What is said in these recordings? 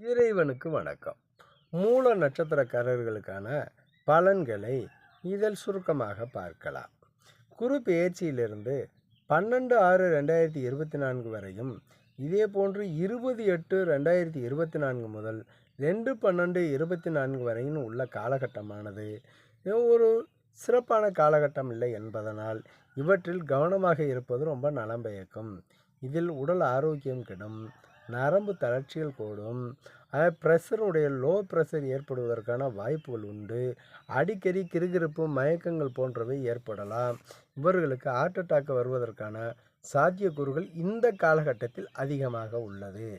இறைவனுக்கு வணக்கம். மூல நட்சத்திரக்காரர்களுக்கான பலன்களை இதில் சுருக்கமாக பார்க்கலாம். குரு பெயர்ச்சியிலிருந்து பன்னெண்டு ஆறு ரெண்டாயிரத்தி இருபத்தி நான்கு வரையும் இதே போன்று இருபது எட்டு ரெண்டாயிரத்தி இருபத்தி நான்கு முதல் ரெண்டு பன்னெண்டு இருபத்தி நான்கு வரையும் உள்ள காலகட்டமானது. ஒரு சிறப்பான காலகட்டம் இல்லை என்பதனால் இவற்றில் கவனமாக இருப்பது ரொம்ப நலம் பயக்கும் இதில் உடல் ஆரோக்கியம் கிடும். நரம்பு தளர்ச்சிகள் கூடும். ப்ரெஷருடைய லோ ப்ரெஷர் ஏற்படுவதற்கான வாய்ப்புகள் உண்டு. அடிக்கடி கிருகிருப்பு மயக்கங்கள் போன்றவை ஏற்படலாம். இவர்களுக்கு ஹார்ட் அட்டாக் வருவதற்கான சாத்தியக்கூறுகள் இந்த காலகட்டத்தில் அதிகமாக உள்ளது.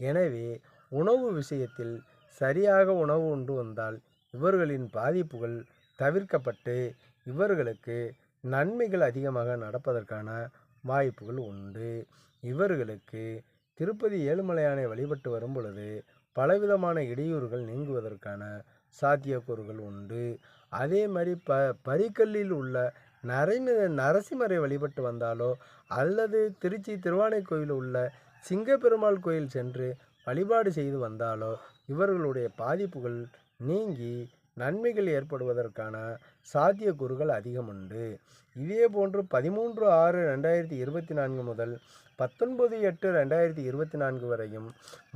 எனவே உணவு விஷயத்தில் சரியாக உணவு உண்டு வந்தால் இவர்களின் பாதிப்புகள் தவிர்க்கப்பட்டு இவர்களுக்கு நன்மைகள் அதிகமாக நடப்பதற்கான வாய்ப்புகள் உண்டு. இவர்களுக்கு திருப்பதி ஏழுமலையானை வழிபட்டு வரும் பொழுது பலவிதமான இடையூறுகள் நீங்குவதற்கான சாத்தியக்கூறுகள் உண்டு. அதே மாதிரி ப பரிக்கல்லில் உள்ள நரைம நரசிம்மரை வழிபட்டு வந்தாலோ அல்லது திருச்சி திருவானைக்கோயில் உள்ள சிங்கப்பெருமாள் கோயில் சென்று வழிபாடு செய்து வந்தாலோ இவர்களுடைய பாதிப்புகள் நீங்கி நன்மைகள் ஏற்படுவதற்கான சாத்தியக்கூறுகள் அதிகம் உண்டு. இதே போன்று பதிமூன்று ஆறு ரெண்டாயிரத்தி இருபத்தி நான்கு முதல் பத்தொன்பது எட்டு ரெண்டாயிரத்தி இருபத்தி நான்கு வரையும்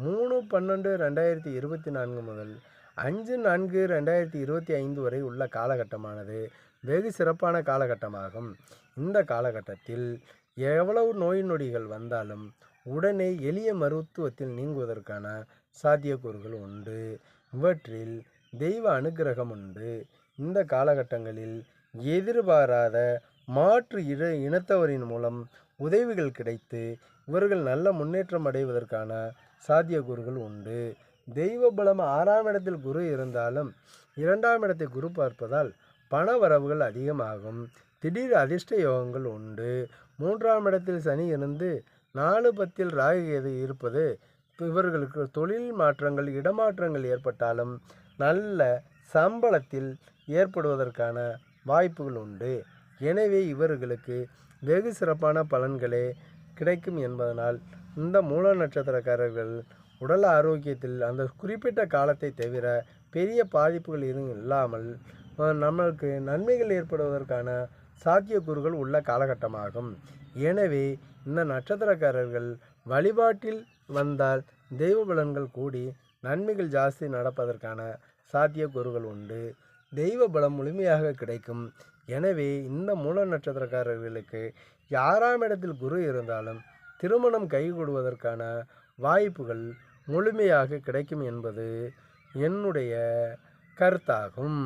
மூணு பன்னெண்டு ரெண்டாயிரத்தி இருபத்தி நான்கு முதல் அஞ்சு நான்கு ரெண்டாயிரத்தி இருபத்தி ஐந்து வரை உள்ள காலகட்டமானது வெகு சிறப்பான காலகட்டமாகும். இந்த காலகட்டத்தில் எவ்வளவு நோய் நொடிகள் வந்தாலும் உடனே எளிய மருத்துவத்தில் நீங்குவதற்கான சாத்தியக்கூறுகள் உண்டு. இவற்றில் தெய்வ அனுக்கிரகம் உண்டு இந்த காலகட்டங்களில் எதிர்பாராத மாற்று இட இனத்தவரின் மூலம் உதவிகள் கிடைத்து இவர்கள் நல்ல முன்னேற்றம் அடைவதற்கான சாத்தியக்கூறுகள் உண்டு. தெய்வ பலம் ஆறாம் இடத்தில் குரு இருந்தாலும் இரண்டாம் இடத்தை குரு பார்ப்பதால் பண வரவுகள் அதிகமாகும். திடீர் அதிர்ஷ்ட யோகங்கள் உண்டு. மூன்றாம் இடத்தில் சனி இருந்து நாலு பத்தில் ராகு இருப்பது இவர்களுக்கு தொழில் மாற்றங்கள் இடமாற்றங்கள் ஏற்பட்டாலும் நல்ல சம்பளத்தில் ஏற்படுவதற்கான வாய்ப்புகள் உண்டு. எனவே இவர்களுக்கு வெகு சிறப்பான பலன்களே கிடைக்கும் என்பதனால் இந்த மூல நட்சத்திரக்காரர்கள் உடல் ஆரோக்கியத்தில் அந்த குறிப்பிட்ட காலத்தை தவிர பெரிய பாதிப்புகள் எதுவும் இல்லாமல் நம்மளுக்கு நன்மைகள் ஏற்படுவதற்கான சாத்தியக்கூறுகள் உள்ள காலகட்டமாகும். எனவே இந்த நட்சத்திரக்காரர்கள் வழிபாட்டில் வந்தால் தெய்வ பலன்கள் கூடி நன்மைகள் ஜாஸ்தி நடப்பதற்கான சாத்தியக்கூறுகள் உண்டு. தெய்வ பலம் முழுமையாக கிடைக்கும். எனவே இந்த மூல நட்சத்திரக்காரர்களுக்கு யாராம் இடத்தில் குரு இருந்தாலும் திருமணம் கைகூடுவதற்கான வாய்ப்புகள் முழுமையாக கிடைக்கும் என்பது என்னுடைய கருத்தாகும்.